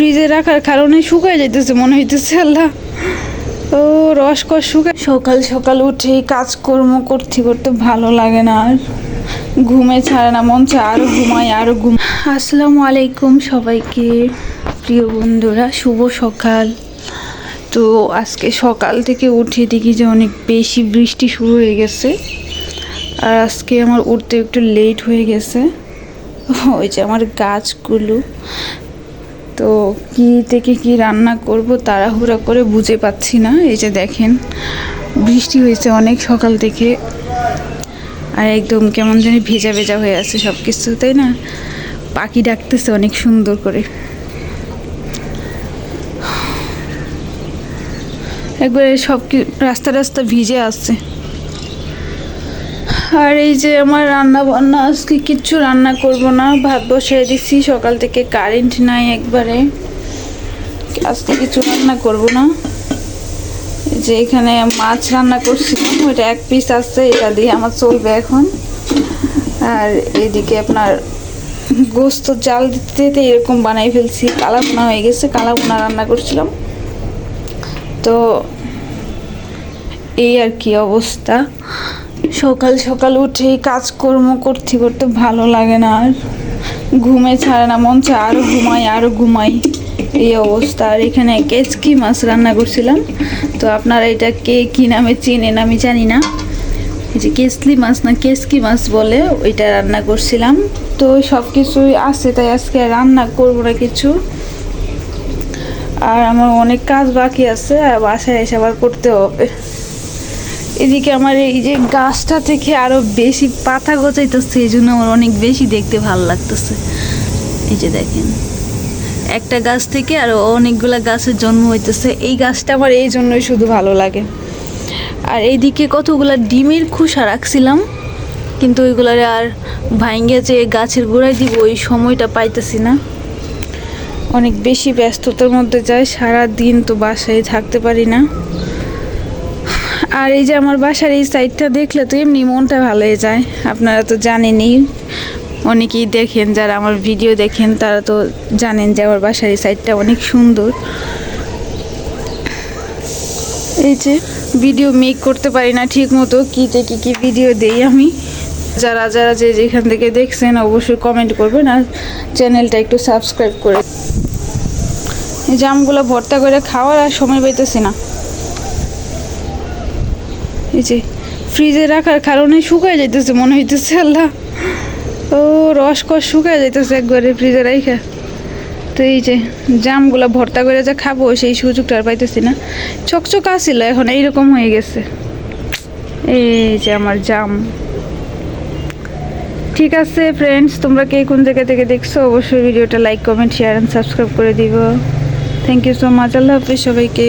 ফ্রিজে রাখার কারণে শুকায় যাইতেছে, মনে হইতেছে আল্লাহ। ও, রস কস শুকায়। সকাল সকাল উঠেই কাজকর্ম করতে করতে ভালো লাগে না আর। ঘুমে ছাড়ে না, মন চায় আরও ঘুমাই আরও ঘুম। আসসালামু আলাইকুম সবাইকে, প্রিয় বন্ধুরা, শুভ সকাল। তো আজকে সকাল থেকে উঠে দেখি যে অনেক বেশি বৃষ্টি শুরু হয়ে গেছে। আর আজকে আমার উঠতে একটু লেট হয়ে গেছে। ওই যে আমার গাছগুলো তো কি থেকে কি রান্না করব তাড়াহুড়া করে বুঝে পাচ্ছি না। এই যে দেখেন, বৃষ্টি হয়েছে অনেক সকাল থেকে। আর একদম কেমন জানি ভেজা ভেজা হয়ে আছে সব কিছু তাই না? পাখি ডাকতেছে অনেক সুন্দর করে। একবারে সব রাস্তা রাস্তা ভিজে আছে। আর এই যে আমার রান্না বান্না, আজকে কিচ্ছু রান্না করব না। ভাত বসিয়ে দিচ্ছি সকাল থেকে কারেন্ট নাই একবারে। আজকে কিছু রান্না করব না। যে এখানে মাছ রান্না করছিলাম, ওইটা এক পিস আছে, এটা দিয়ে আমার চলবে এখন। আর এদিকে আপনার গোস্ত জাল দিতে এরকম বানাই ফেলছি। কালাবোনা হয়ে গেছে কালাবোনা রান্না করছিলাম। তো এই আর কি অবস্থা। সকাল সকাল উঠেই কাজকর্ম করতে করতে ভালো লাগে না আর। ঘুমে ছাড়ে না, মন চায় আরও ঘুমাই আরও ঘুমাই। এই অবস্থা। আর এখানে কেচকি মাছ রান্না করছিলাম। তো আপনারা এটা কে, কী নামে চেনেন আমি জানি না। এই যে কেসলি মাছ না কেসকি মাছ বলে ওইটা রান্না করছিলাম। তো সব কিছুই আছে, তাই আজকে রান্না করব না কিছু। আর আমার অনেক কাজ বাকি আছে, আর বাসায় এসে আবার করতে হবে। এদিকে আমার এই যে গাছটা থেকে আরও বেশি পাতা গজাইতেছে, এই জন্য আমার অনেক বেশি দেখতে ভালো লাগতেছে। এই যে দেখেন, একটা গাছ থেকে আরও অনেকগুলো গাছের জন্ম হইতেছে। এই গাছটা আমার এই জন্যই শুধু ভালো লাগে। আর এইদিকে কতগুলা ডিমের খোসা রাখছিলাম, কিন্তু ওইগুলারে আর ভাঙ্গে যে গাছের গোড়ায় দিব, ওই সময়টা পাইতেছি না। অনেক বেশি ব্যস্ততার মধ্যে যায় সারা দিন তো বাসায় থাকতে পারি না। আর এই যে আমার বাসার এই সাইডটা দেখলে তো এমনি মনটা ভালো হয়ে যায়। আপনারা তো জানেনই, অনেকেই দেখেন যারা আমার ভিডিও দেখেন, তারা তো জানেন যে আমার বাসার এই সাইডটা অনেক সুন্দর। এই যে ভিডিও মেক করতে পারি না ঠিক মতো কী থেকে কী কী ভিডিও দেই আমি। যারা যারা যে যেখান থেকে দেখছেন, অবশ্যই কমেন্ট করবেন আর চ্যানেলটা একটু সাবস্ক্রাইব করে। এই জামগুলো ভর্তা করে খাওয়ার আর সময় পাইতেছি না। এই যে ফ্রিজে রাখার কারণে শুকায় যাইতেছে, মনে হইতেছে আল্লাহ। ও, রস কস শুকায় যাইতেছে একবারে ফ্রিজে রাইখা। তো এই যে জামগুলো ভর্তা করে যা খাব, সেই সুযোগটা আর পাইতেছি না। চকচক আসছিল এখন এইরকম হয়ে গেছে। এই যে আমার জাম। ঠিক আছে ফ্রেন্ডস তোমরা কে কোন জায়গা থেকে দেখছ, অবশ্যই ভিডিওটা like comment share and subscribe করে দিব। Thank you so much Allah হাফিজ সবাইকে।